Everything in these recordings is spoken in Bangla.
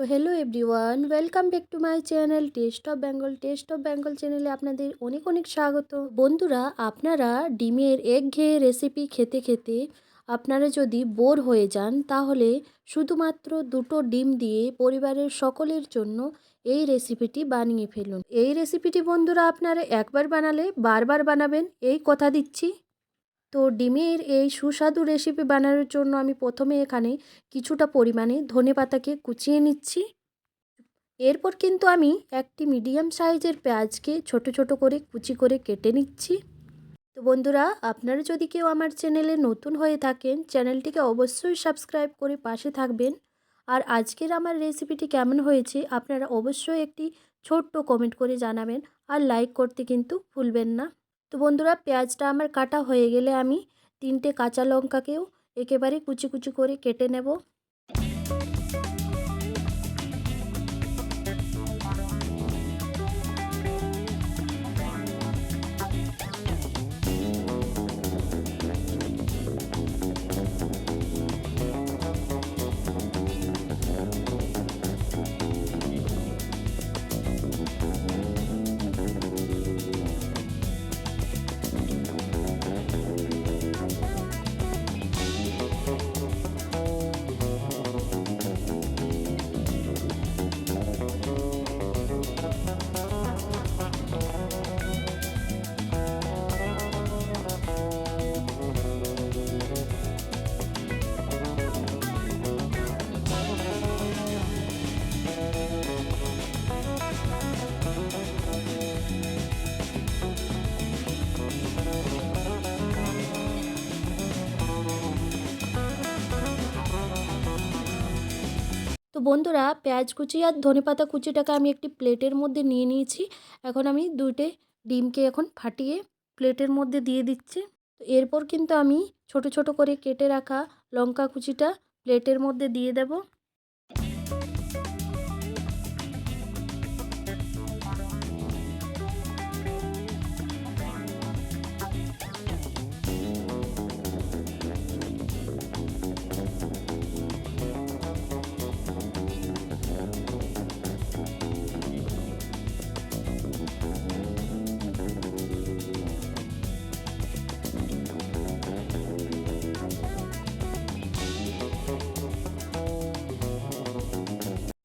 তো hello everyone welcome back to my channel taste of Bengal taste of Bengal চ্যানেলে আপনাদের অনেক অনেক স্বাগত। বন্ধুরা, আপনারা ডিমের এক ঘেয়ে রেসিপি খেতে খেতে আপনারা যদি বোর হয়ে যান, তাহলে শুধুমাত্র দুটো ডিম দিয়ে পরিবারের সকলের জন্য এই রেসিপিটি বানিয়ে ফেলুন। এই রেসিপিটি বন্ধুরা, আপনারা একবার বানালে বারবার বানাবেন। এই কথা দিচ্ছি। তো ডিমের এই সুস্বাদু রেসিপি বানানোর জন্য আমি প্রথমে এখানে কিছুটা পরিমাণে ধনে পাতাকে কুচিয়ে নিচ্ছি। এরপর কিন্তু আমি একটি মিডিয়াম সাইজের পেঁয়াজকে ছোট ছোট করে কুচি করে কেটে নিচ্ছি। তো বন্ধুরা, আপনারা যদি কেউ আমার চ্যানেলে নতুন হয়ে থাকেন, চ্যানেলটিকে অবশ্যই সাবস্ক্রাইব করে পাশে থাকবেন। আর আজকের আমার রেসিপিটি কেমন হয়েছে, আপনারা অবশ্যই একটি ছোট্ট কমেন্ট করে জানাবেন। আর লাইক করতে কিন্তু ভুলবেন না। তো বন্ধুরা, পেঁয়াজটা আমার কাটা হয়ে গেলে আমি তিনটে কাঁচা লঙ্কাকেও একেবারে কুচি কুচি করে কেটে নেব। বন্ধুরা, পেঁয়াজ কুচি আর ধনেপাতা কুচিটাকে আমি একটি প্লেটের মধ্যে নিয়ে নিয়েছি। এখন আমি দুইটে ডিমকে এখন ফাটিয়ে প্লেটের মধ্যে দিয়ে দিচ্ছি। এরপর কিন্তু আমি ছোট ছোট করে কেটে রাখা লঙ্কা কুচিটা প্লেটের মধ্যে দিয়ে দেব।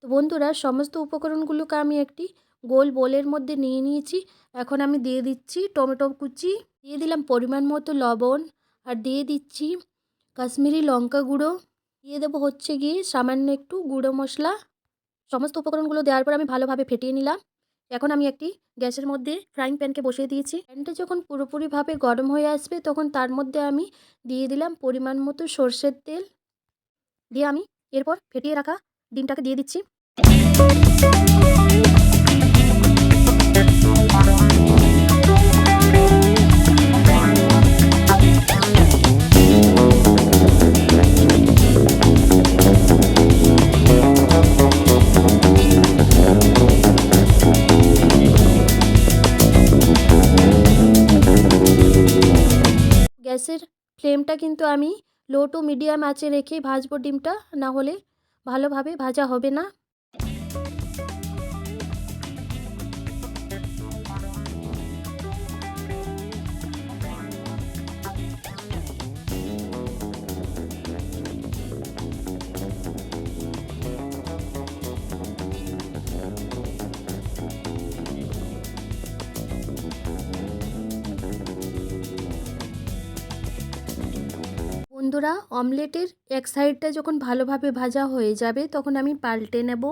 তো বন্ধুরা, সমস্ত উপকরণগুলোকে আমি একটি গোল বোলের মধ্যে নিয়ে নিয়েছি। এখন আমি দিয়ে দিচ্ছি টমেটো কুচি, দিয়ে দিলাম পরিমাণ মতো লবণ, আর দিয়ে দিচ্ছি কাশ্মীরি লঙ্কা গুঁড়ো। দিয়ে দেবো হচ্ছে গিয়ে সামান্য একটু গুঁড়ো মশলা। সমস্ত উপকরণগুলো দেওয়ার পর আমি ভালোভাবে ফেটিয়ে নিলাম। এখন আমি একটি গ্যাসের মধ্যে ফ্রাইং প্যানকে বসিয়ে দিয়েছি। প্যানটা যখন পুরোপুরিভাবে গরম হয়ে আসবে, তখন তার মধ্যে আমি দিয়ে দিলাম পরিমাণ মতো সর্ষের তেল। দিয়ে আমি এরপর ফেটিয়ে রাখা ডিমটাকে দিয়ে দিচ্ছি। গ্যাসের ফ্লেমটা কিন্তু আমি লো টু মিডিয়াম আঁচে রেখে ভাজবো ডিমটা, না হলে ভালোভাবে ভাজা হবে না। বন্ধুরা অমলেটের এক সাইডটা যখন ভালোভাবে ভাজা হয়ে যাবে তখন আমি পাল্টে নেব।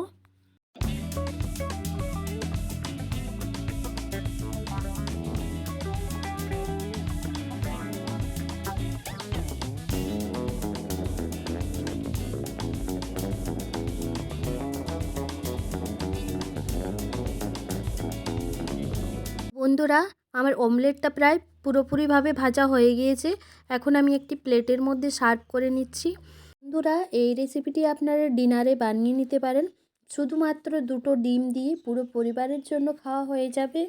বন্ধুরা আমার অমলেটটা প্রায় পুরোপুরিভাবে ভাজা হয়ে গিয়েছে। এখন আমি একটি প্লেটের মধ্যে সার্ভ করে নিচ্ছি। বন্ধুরা, এই রেসিপিটি আপনারা ডিনারে বানিয়ে নিতে পারেন। শুধুমাত্র দুটো ডিম দিয়ে পুরো পরিবারের জন্য খাওয়া হয়ে যাবে।